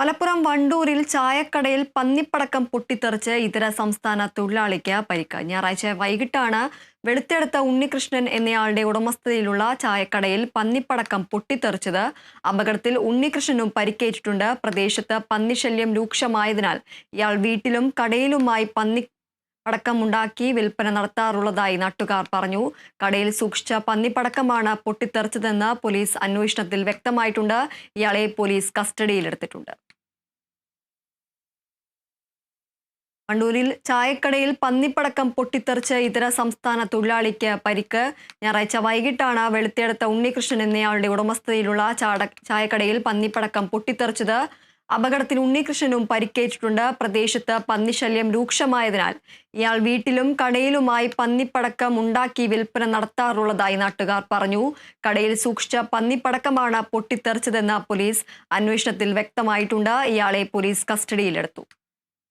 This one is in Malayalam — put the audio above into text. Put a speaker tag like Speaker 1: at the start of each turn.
Speaker 1: മലപ്പുറം വണ്ടൂരിൽ ചായക്കടയിൽ പന്നിപ്പടക്കം പൊട്ടിത്തെറിച്ച് ഇതര സംസ്ഥാന തൊഴിലാളിക്ക് പരിക്ക്. ഞായറാഴ്ച വൈകിട്ടാണ് വെളുത്തെടുത്ത ഉണ്ണികൃഷ്ണൻ എന്നയാളുടെ ഉടമസ്ഥതയിലുള്ള ചായക്കടയിൽ പന്നിപ്പടക്കം പൊട്ടിത്തെറിച്ചത്. അപകടത്തിൽ ഉണ്ണികൃഷ്ണനും പരിക്കേറ്റിട്ടുണ്ട്. പ്രദേശത്ത് പന്നിശല്യം രൂക്ഷമായതിനാൽ ഇയാൾ വീട്ടിലും കടയിലുമായി പന്നി പടക്കമുണ്ടാക്കി വിൽപ്പന നടത്താറുള്ളതായി നാട്ടുകാർ പറഞ്ഞു. കടയിൽ സൂക്ഷിച്ച പന്നിപ്പടക്കമാണ് പൊട്ടിത്തെറിച്ചതെന്ന് പോലീസ് അന്വേഷണത്തിൽ വ്യക്തമായിട്ടുണ്ട്. ഇയാളെ പോലീസ് കസ്റ്റഡിയിലെടുത്തിട്ടുണ്ട്. വണ്ടൂരിൽ ചായക്കടയിൽ പന്നിപ്പടക്കം പൊട്ടിത്തെറിച്ച് ഇതര സംസ്ഥാന തൊഴിലാളിക്ക് പരിക്ക്. ഞായറാഴ്ച വൈകിട്ടാണ് വെളുത്തിയെടുത്ത ഉണ്ണികൃഷ്ണൻ എന്നയാളുടെ ഉടമസ്ഥതയിലുള്ള ചാട ചായക്കടയിൽ പന്നിപ്പടക്കം പൊട്ടിത്തെറിച്ചത്. അപകടത്തിൽ ഉണ്ണികൃഷ്ണനും പരിക്കേറ്റിട്ടുണ്ട്. പ്രദേശത്ത് പന്നിശല്യം രൂക്ഷമായതിനാൽ ഇയാൾ വീട്ടിലും കടയിലുമായി പന്നിപ്പടക്കം ഉണ്ടാക്കി വിൽപ്പന നടത്താറുള്ളതായി നാട്ടുകാർ പറഞ്ഞു. കടയിൽ സൂക്ഷിച്ച പന്നിപ്പടക്കമാണ് പൊട്ടിത്തെറിച്ചതെന്ന് പോലീസ് അന്വേഷണത്തിൽ വ്യക്തമായിട്ടുണ്ട്. ഇയാളെ പോലീസ് കസ്റ്റഡിയിലെടുത്തു.